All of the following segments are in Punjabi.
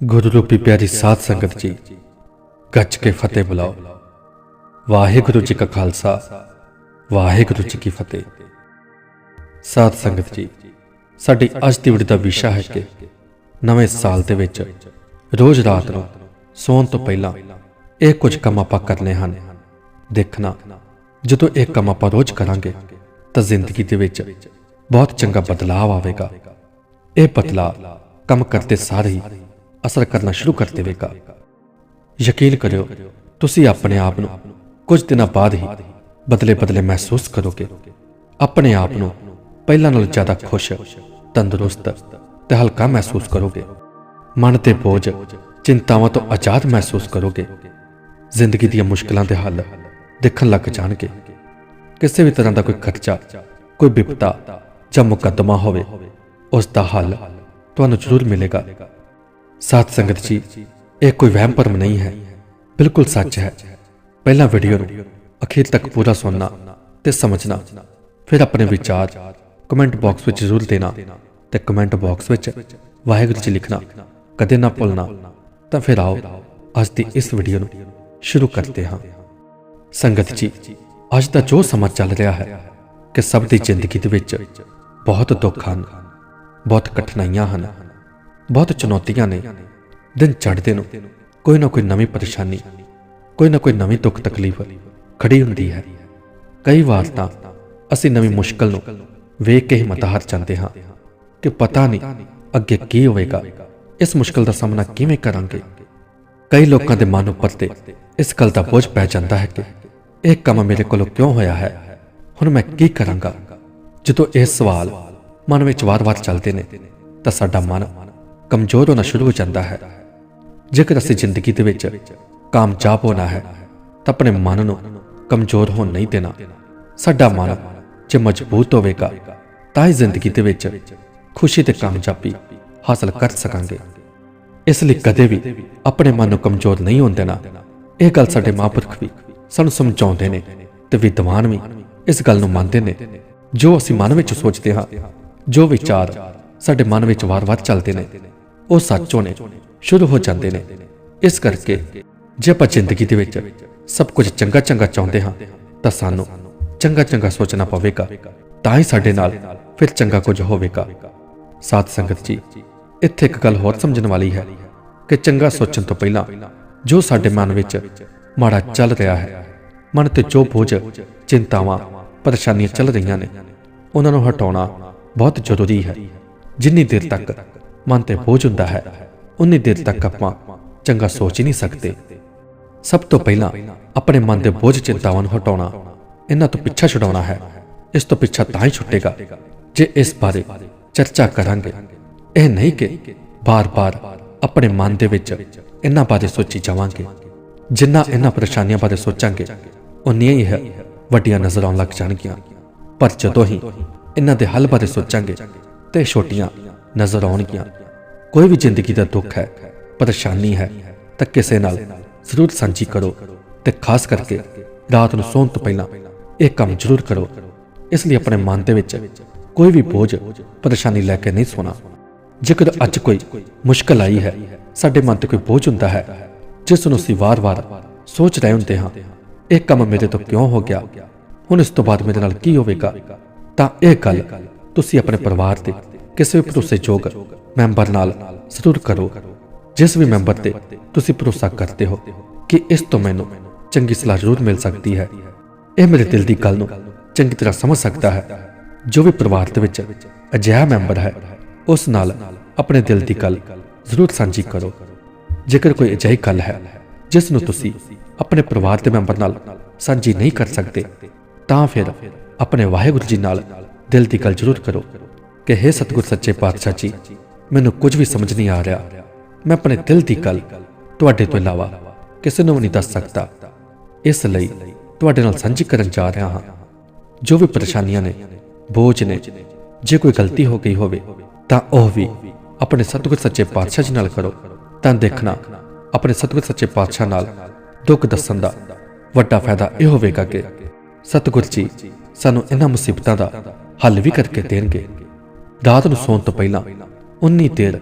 ਗੁਰੂ ਰੂਪੀ ਪਿਆਰੀ ਸਾਧ ਸੰਗਤ ਜੀ, ਗੱਜ ਕੇ ਫਤਿਹ ਬੁਲਾਓ। ਵਾਹਿਗੁਰੂ ਜੀ ਕਾ ਖਾਲਸਾ, ਵਾਹਿਗੁਰੂ ਜੀ ਕੀ ਫਤਿਹ। ਸਾਧ ਸੰਗਤ ਜੀ, ਸਾਡੀ ਅੱਜ ਦੀ ਵੀਡੀਓ ਦਾ ਵਿਸ਼ਾ ਹੈ ਕਿ ਨਵੇਂ ਸਾਲ ਦੇ ਵਿੱਚ ਰੋਜ਼ ਰਾਤ ਨੂੰ ਸੌਣ ਤੋਂ ਪਹਿਲਾਂ ਇਹ ਕੁਝ ਕੰਮ ਆਪਾਂ ਕਰਨੇ ਹਨ। ਦੇਖਣਾ, ਜਦੋਂ ਇਹ ਕੰਮ ਆਪਾਂ ਰੋਜ਼ ਕਰਾਂਗੇ, ਤਾਂ ਜ਼ਿੰਦਗੀ ਦੇ ਵਿੱਚ ਬਹੁਤ ਚੰਗਾ ਬਦਲਾਅ ਆਵੇਗਾ। ਇਹ ਬਦਲਾਅ ਕੰਮ ਕਰਦੇ ਸਾਰੇ ਹੀ ਅਸਰ ਕਰਨਾ ਸ਼ੁਰੂ ਕਰ ਦੇਵੇਗਾ। ਯਕੀਨ ਕਰਿਓ, ਤੁਸੀਂ ਆਪਣੇ ਆਪ ਨੂੰ ਕੁਝ ਦਿਨਾਂ ਬਾਅਦ ਹੀ ਬਦਲੇ ਬਦਲੇ ਮਹਿਸੂਸ ਕਰੋਗੇ। ਆਪਣੇ ਆਪ ਨੂੰ ਪਹਿਲਾਂ ਨਾਲੋਂ ਜ਼ਿਆਦਾ ਖੁਸ਼, ਤੰਦਰੁਸਤ ਤੇ ਹਲਕਾ ਮਹਿਸੂਸ ਕਰੋਗੇ। ਮਨ ਤੇ ਬੋਝ, ਚਿੰਤਾਵਾਂ ਤੋਂ ਆਜ਼ਾਦ ਮਹਿਸੂਸ ਕਰੋਗੇ। ਜ਼ਿੰਦਗੀ ਦੀਆਂ ਮੁਸ਼ਕਲਾਂ ਦੇ ਹੱਲ ਦੇਖਣ ਲੱਗ ਜਾਣਗੇ। ਕਿਸੇ ਵੀ ਤਰ੍ਹਾਂ ਦਾ ਕੋਈ ਖਰਚਾ, ਕੋਈ ਵਿਪਤਾ ਜਾਂ ਮੁਕੱਦਮਾ ਹੋਵੇ, ਉਸ ਦਾ ਹੱਲ ਤੁਹਾਨੂੰ ਜ਼ਰੂਰ ਮਿਲੇਗਾ। ਸਾਧ ਸੰਗਤ ਜੀ, ਇਹ ਕੋਈ ਵਹਿਮ ਭਰਮ ਨਹੀਂ ਹੈ। ਬਿਲਕੁਲ ਸੱਚ ਹੈ। ਪਹਿਲਾਂ ਵੀਡੀਓ ਨੂੰ ਅਖੀਰ ਤੱਕ ਪੂਰਾ ਸੁਣਨਾ ਤੇ ਸਮਝਣਾ। ਫਿਰ ਆਪਣੇ ਵਿਚਾਰ ਕਮੈਂਟ ਬਾਕਸ ਵਿੱਚ ਜ਼ਰੂਰ ਦੇਣਾ ਤੇ ਕਮੈਂਟ ਬਾਕਸ ਵਿੱਚ ਵਾਹਿਗੁਰੂ ਜੀ ਲਿਖਣਾ। ਕਦੇ ਨਾ ਭੁੱਲਣਾ। ਤਾਂ ਫਿਰ ਆਓ ਅੱਜ ਦੀ ਇਸ ਵੀਡੀਓ ਨੂੰ ਸ਼ੁਰੂ ਕਰਦੇ ਹਾਂ। ਸੰਗਤ ਜੀ, ਅੱਜ ਦਾ ਜੋ ਸਮਾਂ ਚੱਲ ਰਿਹਾ ਹੈ ਕਿ ਸਭ ਦੀ ਜ਼ਿੰਦਗੀ ਦੇ ਵਿੱਚ ਬਹੁਤ ਦੁੱਖ ਹਨ, ਬਹੁਤ ਕਠਿਨਾਈਆਂ ਹਨ। ਬਹੁਤ ਚੁਣੌਤੀਆਂ ਨੇ। ਦਿਨ ਚੜ੍ਹਦੇ ਨੂੰ ਕੋਈ ਨਾ ਕੋਈ ਨਵੀਂ ਪਰੇਸ਼ਾਨੀ, ਕੋਈ ਨਾ ਕੋਈ ਨਵੀਂ ਦੁੱਖ ਤਕਲੀਫ ਖੜੀ ਹੁੰਦੀ ਹੈ। ਕਈ ਵਾਰ ਤਾਂ ਅਸੀਂ ਨਵੀਂ ਮੁਸ਼ਕਲ ਨੂੰ ਵੇਖ ਕੇ ਹੀ ਮਤਾ ਹਾਰ ਜਾਂਦੇ ਹਾਂ ਕਿ ਪਤਾ ਨਹੀਂ ਅੱਗੇ ਕੀ ਹੋਵੇਗਾ, ਇਸ ਮੁਸ਼ਕਲ ਦਾ ਸਾਹਮਣਾ ਕਿਵੇਂ ਕਰਾਂਗੇ। ਕਈ ਲੋਕਾਂ ਦੇ ਮਨ ਉੱਪਰ ਤੇ ਇਸ ਗੱਲ ਦਾ ਬੋਝ ਪੈ ਜਾਂਦਾ ਹੈ ਕਿ ਇਹ ਕੰਮ ਮੇਰੇ ਕੋਲੋਂ ਕਿਉਂ ਹੋਇਆ ਹੈ? ਹੁਣ ਮੈਂ ਕੀ ਕਰਾਂਗਾ? ਜਦੋਂ ਇਹ ਸਵਾਲ ਮਨ ਵਿੱਚ ਵਾਰ-ਵਾਰ ਚੱਲਦੇ ਨੇ ਤਾਂ ਸਾਡਾ ਮਨ ਕਮਜ਼ੋਰ ਹੋਣਾ ਸ਼ੁਰੂ ਹੋ ਜਾਂਦਾ ਹੈ। ਜੇਕਰ ਅਸੀਂ ਜ਼ਿੰਦਗੀ ਦੇ ਵਿੱਚ ਕਾਮਯਾਬ ਹੋਣਾ ਹੈ, ਤਾਂ ਆਪਣੇ ਮਨ ਨੂੰ ਕਮਜ਼ੋਰ ਹੋਣ ਨਹੀਂ ਦੇਣਾ। ਸਾਡਾ ਮਨ ਜੇ ਮਜ਼ਬੂਤ ਹੋਵੇਗਾ, ਤਾਂ ਹੀ ਜ਼ਿੰਦਗੀ ਦੇ ਵਿੱਚ ਖੁਸ਼ੀ ਤੇ ਕਾਮਯਾਬੀ ਹਾਸਲ ਕਰ ਸਕਾਂਗੇ। ਇਸ ਲਈ ਕਦੇ ਵੀ ਆਪਣੇ ਮਨ ਨੂੰ ਕਮਜ਼ੋਰ ਨਹੀਂ ਹੋਣ ਦੇਣਾ। ਇਹ ਗੱਲ ਸਾਡੇ ਮਹਾਂਪੁਰਖ ਵੀ ਸਾਨੂੰ ਸਮਝਾਉਂਦੇ ਨੇ ਤੇ ਵਿਦਵਾਨ ਵੀ ਇਸ ਗੱਲ ਨੂੰ ਮੰਨਦੇ ਨੇ। ਜੋ ਅਸੀਂ ਮਨ ਵਿੱਚ ਸੋਚਦੇ ਹਾਂ, ਜੋ ਵਿਚਾਰ ਸਾਡੇ ਮਨ ਵਿੱਚ ਵਾਰ-ਵਾਰ ਚੱਲਦੇ ਨੇ ਉਹ ਸੱਚ ਹੋਣੇ ਸ਼ੁਰੂ ਹੋ ਜਾਂਦੇ ਨੇ। ਇਸ ਕਰਕੇ ਜੇ ਆਪਾਂ ਜ਼ਿੰਦਗੀ ਦੇ ਵਿੱਚ ਸਭ ਕੁਝ ਚੰਗਾ ਚੰਗਾ ਚਾਹੁੰਦੇ ਹਾਂ, ਤਾਂ ਸਾਨੂੰ ਚੰਗਾ ਚੰਗਾ ਸੋਚਣਾ ਪਵੇਗਾ। ਤਾਂ ਹੀ ਸਾਡੇ ਨਾਲ ਫਿਰ ਚੰਗਾ ਕੁਝ ਹੋਵੇਗਾ। ਸਾਧ ਸੰਗਤ ਜੀ, ਇੱਥੇ ਇੱਕ ਗੱਲ ਹੋਰ ਸਮਝਣ ਵਾਲੀ ਹੈ ਕਿ ਚੰਗਾ ਸੋਚਣ ਤੋਂ ਪਹਿਲਾਂ ਜੋ ਸਾਡੇ ਮਨ ਵਿੱਚ ਮਾੜਾ ਚੱਲ ਰਿਹਾ ਹੈ, ਮਨ ਤੇ ਜੋ ਬੋਝ, ਚਿੰਤਾਵਾਂ, ਪਰੇਸ਼ਾਨੀਆਂ ਚੱਲ ਰਹੀਆਂ ਨੇ, ਉਹਨਾਂ ਨੂੰ ਹਟਾਉਣਾ ਬਹੁਤ ਜ਼ਰੂਰੀ ਹੈ। ਜਿੰਨੀ ਦੇਰ ਤੱਕ ਮਨ ਤੇ ਬੋਝ ਹੁੰਦਾ ਹੈ। ਉਨੀ ਦੇਰ ਤੱਕ ਆਪਾਂ ਚੰਗਾ ਸੋਚ ਹੀ ਨਹੀਂ ਸਕਦੇ। ਸਭ ਤੋਂ ਪਹਿਲਾਂ ਆਪਣੇ ਮਨ ਦੇ ਬੋਝ ਚਿੰਤਾਵਾਂ ਨੂੰ ਹਟਾਉਣਾ, ਇਹਨਾਂ ਤੋਂ ਪਿੱਛਾ ਛੁਡਾਉਣਾ ਹੈ। ਇਸ ਤੋਂ ਪਿੱਛਾ ਤਾਂ ਹੀ ਛੁੱਟੇਗਾ, ਜੇ ਇਸ ਬਾਰੇ ਚਰਚਾ ਕਰਾਂਗੇ। ਇਹ ਨਹੀਂ ਕਿ ਬਾਰ-ਬਾਰ ਆਪਣੇ ਮਨ ਦੇ ਵਿੱਚ ਇਹਨਾਂ ਬਾਰੇ ਸੋਚੀ ਜਾਵਾਂਗੇ। ਜਿੰਨਾ ਇਹਨਾਂ ਪਰੇਸ਼ਾਨੀਆਂ ਬਾਰੇ ਸੋਚਾਂਗੇ, ਉਨੀਆਂ ਹੀ ਹੈ ਵੱਡੀਆਂ ਨਜ਼ਰ ਆਉਣ ਲੱਗ ਜਾਣਗੀਆਂ। ਪਰ ਜਦੋਂ ਹੀ ਇਹਨਾਂ ਦੇ ਹੱਲ ਬਾਰੇ ਸੋਚਾਂਗੇ, ਤੇ ਛੋਟੀਆਂ ਨਜ਼ਰ ਆਉਣਗੀਆਂ। ਕੋਈ ਵੀ ਜ਼ਿੰਦਗੀ ਦਾ ਦੁੱਖ ਹੈ, ਪਰੇਸ਼ਾਨੀ ਹੈ, ਤਾਂ ਕਿਸੇ ਨਾਲ ਜ਼ਰੂਰ ਸਾਂਝੀ ਕਰੋ ਤੇ ਖਾਸ ਕਰਕੇ ਰਾਤ ਨੂੰ ਸੌਣ ਤੋਂ ਪਹਿਲਾਂ ਇਹ ਕੰਮ ਜ਼ਰੂਰ ਕਰੋ। ਇਸ ਲਈ ਆਪਣੇ ਮਨ ਦੇ ਵਿੱਚ ਕੋਈ ਵੀ ਬੋਝ, ਪਰੇਸ਼ਾਨੀ ਲੈ ਕੇ ਨਹੀਂ ਸੋਣਾ। ਜੇਕਰ ਅੱਜ ਕੋਈ ਮੁਸ਼ਕਲ ਆਈ ਹੈ, ਸਾਡੇ ਮਨ ਤੇ ਕੋਈ ਬੋਝ ਹੁੰਦਾ ਹੈ, ਜਿਸ ਨੂੰ ਅਸੀਂ ਵਾਰ-ਵਾਰ ਸੋਚ ਰਹੇ ਹੁੰਦੇ ਹਾਂ, ਇਹ ਕੰਮ ਮੇਰੇ ਤੋਂ ਕਿਉਂ ਹੋ ਗਿਆ? ਹੁਣ ਇਸ ਤੋਂ ਬਾਅਦ ਮੇਰੇ ਨਾਲ ਕੀ ਹੋਵੇਗਾ? ਤਾਂ ਇਹ ਗੱਲ ਤੁਸੀਂ ਆਪਣੇ ਪਰਿਵਾਰ ਦੇ ਕਿਸੇ ਵੀ ਭਰੋਸੇਯੋਗ ਮੈਂਬਰ ਨਾਲ ਜ਼ਰੂਰ ਕਰੋ। ਜਿਸ ਵੀ ਮੈਂਬਰ ਤੇ ਤੁਸੀਂ ਭਰੋਸਾ ਕਰਦੇ ਹੋ ਕਿ ਇਸ ਤੋਂ ਮੈਨੂੰ ਚੰਗੀ ਸਲਾਹ ਜ਼ਰੂਰ ਮਿਲ ਸਕਦੀ ਹੈ। ਇਹ ਮੇਰੇ ਦਿਲ ਦੀ ਗੱਲ ਨੂੰ ਚੰਗੀ ਤਰ੍ਹਾਂ ਸਮਝ ਸਕਦਾ ਹੈ। ਜੋ ਵੀ ਪਰਿਵਾਰ ਦੇ ਵਿੱਚ ਅਜਿਹਾ ਮੈਂਬਰ ਹੈ, ਉਸ ਨਾਲ ਆਪਣੇ ਦਿਲ ਦੀ ਗੱਲ ਜ਼ਰੂਰ ਸਾਂਝੀ ਕਰੋ। ਜੇਕਰ ਕੋਈ ਅਜਿਹੀ ਗੱਲ ਹੈ, ਜਿਸ ਨੂੰ ਤੁਸੀਂ ਆਪਣੇ ਪਰਿਵਾਰ ਦੇ ਮੈਂਬਰ ਨਾਲ ਸਾਂਝੀ ਨਹੀਂ ਕਰ ਸਕਦੇ, ਤਾਂ ਫਿਰ ਆਪਣੇ ਵਾਹਿਗੁਰੂ ਜੀ ਨਾਲ ਦਿਲ ਦੀ ਗੱਲ ਜ਼ਰੂਰ ਕਰੋ। ਕਿ हे ਸਤਿਗੁਰ ਸੱਚੇ ਪਾਤਸ਼ਾਹ ਜੀ, ਮੈਨੂੰ ਕੁਝ ਵੀ ਸਮਝ ਨਹੀਂ ਆ ਰਿਹਾ। ਮੈਂ ਆਪਣੇ ਦਿਲ ਦੀ ਗੱਲ ਤੁਹਾਡੇ ਤੋਂ ਇਲਾਵਾ ਕਿਸੇ ਨੂੰ ਵੀ ਨਹੀਂ ਦੱਸ ਸਕਦਾ। ਇਸ ਲਈ ਤੁਹਾਡੇ ਨਾਲ ਸਾਂਝੀ ਕਰਨ ਜਾ ਰਿਹਾ ਹਾਂ। ਜੋ ਵੀ ਪਰੇਸ਼ਾਨੀਆਂ ਨੇ, ਬੋਝ ਨੇ, ਜੇ ਕੋਈ ਗਲਤੀ ਹੋ ਗਈ ਹੋਵੇ, ਤਾਂ ਉਹ ਵੀ ਆਪਣੇ ਸਤਿਗੁਰ ਸੱਚੇ ਪਾਤਸ਼ਾਹ ਜੀ ਨਾਲ ਕਰੋ। ਤਾਂ ਦੇਖਣਾ, ਆਪਣੇ ਸਤਿਗੁਰ ਸੱਚੇ ਪਾਤਸ਼ਾਹ ਨਾਲ ਦੁੱਖ ਦੱਸਣ ਦਾ ਵੱਡਾ ਫਾਇਦਾ ਇਹ ਹੋਵੇਗਾ ਕਿ ਸਤਿਗੁਰ ਜੀ ਸਾਨੂੰ ਇਹਨਾਂ ਮੁਸੀਬਤਾਂ ਦਾ ਹੱਲ ਵੀ ਕਰਕੇ ਦੇਣਗੇ। ਰਾਤ ਨੂੰ ਸੌਣ ਤੋਂ ਪਹਿਲਾਂ ਉਨੀ ਦੇਰ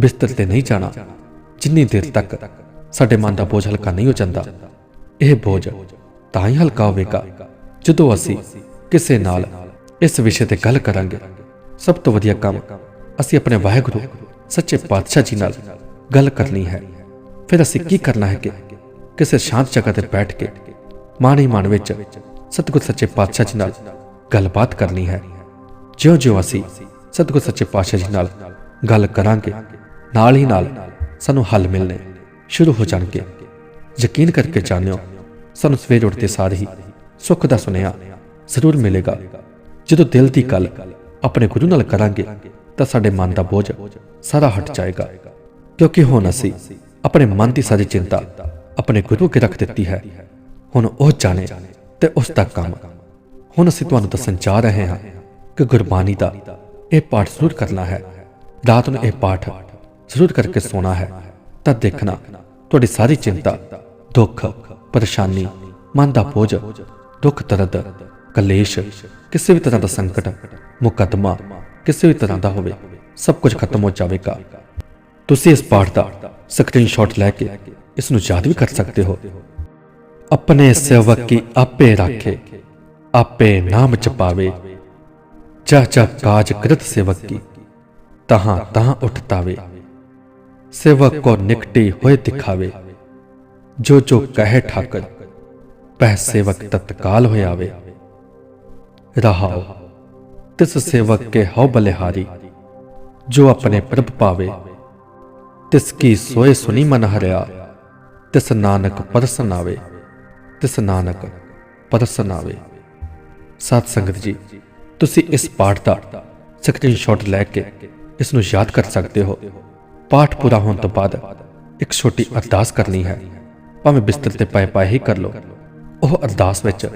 ਬਿਸਤਰ ਤੇ ਨਹੀਂ ਜਾਣਾ, ਜਿੰਨੀ ਦੇਰ ਤੱਕ ਸਾਡੇ ਮਨ ਦਾ ਬੋਝ ਹਲਕਾ ਨਹੀਂ ਹੋ ਜਾਂਦਾ, ਇਹ ਬੋਝ ਤਾਂ ਹੀ ਹਲਕਾ ਹੋਵੇਗਾ, ਜਦੋਂ ਅਸੀਂ ਕਿਸੇ ਨਾਲ ਇਸ ਵਿਸ਼ੇ ਤੇ ਗੱਲ ਕਰਾਂਗੇ। ਸਭ ਤੋਂ ਵਧੀਆ ਕੰਮ ਅਸੀਂ ਆਪਣੇ ਵਾਹਿਗੁਰੂ, ਸੱਚੇ ਪਾਤਸ਼ਾਹ ਜੀ ਨਾਲ ਗੱਲ ਕਰਨੀ ਹੈ। ਫਿਰ ਅਸੀਂ ਕੀ ਕਰਨਾ ਹੈ ਕਿ ਕਿਸੇ ਸ਼ਾਂਤ ਜਗ੍ਹਾ ਤੇ ਬੈਠ ਕੇ ਮਨ ਹੀ ਮਨ ਵਿੱਚ ਸਤਿਗੁਰ ਸੱਚੇ ਪਾਤਸ਼ਾਹ ਜੀ ਨਾਲ ਗੱਲਬਾਤ ਕਰਨੀ ਹੈ। ਜਿਉਂ-ਜਿਉਂ ਅਸੀਂ ਸਤਿਗੁਰ ਸੱਚੇ ਪਾਤਸ਼ਾਹ ਜੀ ਨਾਲ ਗੱਲ ਕਰਾਂਗੇ। ਨਾਲ ਹੀ ਨਾਲ ਸਾਨੂੰ ਹੱਲ ਮਿਲਣੇ ਸ਼ੁਰੂ ਹੋ ਜਾਣਗੇ। ਯਕੀਨ ਕਰਕੇ ਜਾਣਿਓ, ਸਾਨੂੰ ਸਵੇਰ ਉੱਠਦੇ ਸਾਰ ਹੀ ਸੁੱਖ ਦਾ ਸੁਨੇਹਾ ਜ਼ਰੂਰ ਮਿਲੇਗਾ। ਜਦੋਂ ਦਿਲ ਦੀ ਗੱਲ ਆਪਣੇ ਗੁਰੂ ਨਾਲ ਕਰਾਂਗੇ, ਤਾਂ ਸਾਡੇ ਮਨ ਦਾ ਬੋਝ ਸਾਰਾ ਹਟ ਜਾਏਗਾ। ਕਿਉਂਕਿ ਹੁਣ ਅਸੀਂ ਆਪਣੇ ਮਨ ਦੀ ਸਾਰੀ ਚਿੰਤਾ ਆਪਣੇ ਗੁਰੂ ਕੇ ਰੱਖ ਦਿੱਤੀ ਹੈ। ਹੁਣ ਉਹ ਜਾਣੇ ਤੇ ਉਸ ਦਾ ਕੰਮ। ਹੁਣ ਅਸੀਂ ਤੁਹਾਨੂੰ ਦੱਸਣ ਜਾ ਰਹੇ ਹਾਂ ਕਿ ਗੁਰਬਾਣੀ ਦਾ ਇਹ ਪਾਠ ਜ਼ਰੂਰ ਕਰਨਾ ਹੈ। ਰਾਤ ਨੂੰ ਇਹ ਪਾਠ ਜ਼ਰੂਰ ਕਰਕੇ ਸੋਣਾ ਹੈ। ਤਾਂ ਦੇਖਣਾ, ਤੁਹਾਡੀ ਸਾਰੀ ਚਿੰਤਾ, ਦੁੱਖ, ਪਰੇਸ਼ਾਨੀ, ਮਨ ਦਾ ਬੋਝ, ਦੁੱਖ, ਦਰਦ, ਕਲੇਸ਼, ਕਿਸੇ ਵੀ ਤਰ੍ਹਾਂ ਦਾ ਸੰਕਟ, ਮੁਕੱਦਮਾ, ਕਿਸੇ ਵੀ ਤਰ੍ਹਾਂ ਦਾ ਹੋਵੇ, ਸਭ ਕੁਝ ਖਤਮ ਹੋ ਜਾਵੇਗਾ। ਤੁਸੀਂ ਇਸ ਪਾਠ ਦਾ ਸਕਰੀਨਸ਼ਾਟ ਲੈ ਕੇ ਇਸ ਨੂੰ ਯਾਦ ਵੀ ਕਰ ਸਕਦੇ ਹੋ। ਆਪਣੇ ਸੇਵਕ ਕੀ ਆਪੇ ਰਾਖੇ, ਆਪੇ ਨਾਮ ਜਪਾਵੇ ਜਾ ਜਾ ਕਾਜ ਕਰਤ ਸੇਵਕ ਕੀ। ਤਹਾਂ ਤਹਾਂ ਉਠਤਾਵੇ ਸੇਵਕ ਕੋ ਨਿਕਟੇ ਹੋਏ ਦਿਖਾਵੇ। ਜੋ ਜੋ ਕਹੇ ਠਾਕਰ, ਪਹਿ ਸੇਵਕ ਤਤਕਾਲ ਹੋਇ ਆਵੇ। ਰਹਾਉ ਤਿਸ ਸੇਵਕ ਕੇ ਹਉ ਬਲਿਹਾਰੀ, ਜੋ ਆਪਣੇ ਪ੍ਰਭ ਪਾਵੇ। ਤਿਸ ਕੀ ਸੋਏ ਸੁਨੀ ਮਨ ਹਰਿਆ, ਤਿਸ ਨਾਨਕ ਪਰਸਨ ਆਵੇ। ਤਿਸ ਨਾਨਕ ਪਰਸਨ ਆਵੇ। ਜੀ ਤੁਸੀਂ ਇਸ ਪਾਠ ਦਾ ਸਕਰੀਨਸ਼ਾਟ ਲੈ ਕੇ ਇਸ ਨੂੰ ਯਾਦ ਕਰ ਸਕਦੇ ਹੋ। ਪਾਠ ਪੂਰਾ ਹੋਣ ਤੋਂ ਬਾਅਦ ਇੱਕ ਛੋਟੀ ਅਰਦਾਸ ਕਰਨੀ ਹੈ। ਭਾਵੇਂ ਬਿਸਤਰ ਤੇ ਪਏ ਪਏ ਹੀ ਕਰ ਲਓ। ਉਹ ਅਰਦਾਸ ਵਿੱਚ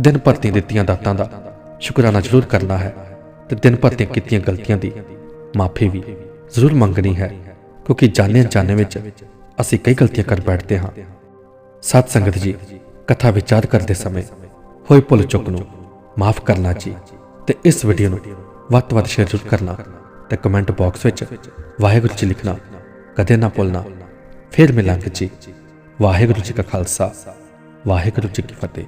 ਦਿਨ ਭਰ ਦੀਆਂ ਦਿੱਤੀਆਂ ਦਾਤਾਂ ਦਾ ਸ਼ੁਕਰਾਨਾ ਜ਼ਰੂਰ ਕਰਨਾ ਹੈ ਤੇ ਦਿਨ ਭਰ ਦੀਆਂ ਕੀਤੀਆਂ ਗਲਤੀਆਂ ਦੀ ਮਾਫੀ ਵੀ ਜ਼ਰੂਰ ਮੰਗਣੀ ਹੈ। ਕਿਉਂਕਿ ਜਾਣੇ ਅਣਜਾਣੇ ਵਿੱਚ ਅਸੀਂ ਕਈ ਗਲਤੀਆਂ ਕਰ ਬੈਠਦੇ ਹਾਂ। ਸਤ ਸੰਗਤ ਜੀ, ਕਥਾ ਵਿਚਾਰ ਕਰਦੇ ਸਮੇਂ ਹੋਏ ਭੁੱਲ ਚੁੱਕ ਨੂੰ ਮਾਫ ਕਰਨਾ ਜੀ। ਤੇ ਇਸ ਵੀਡੀਓ ਨੂੰ ਵੱਧ ਤੋਂ ਵੱਧ ਸ਼ੇਅਰ ਜ਼ਰੂਰ ਕਰਨਾ ਤੇ ਕਮੈਂਟ ਬਾਕਸ ਵਿੱਚ ਵਾਹਿਗੁਰੂ ਜੀ ਲਿਖਣਾ, ਕਦੇ ਨਾ ਭੁੱਲਣਾ। ਫਿਰ ਮਿਲਾਂਗੇ ਜੀ ਵਾਹਿਗੁਰੂ ਜੀ ਕਾ ਖਾਲਸਾ, ਵਾਹਿਗੁਰੂ ਜੀ ਕੀ ਫਤਿਹ।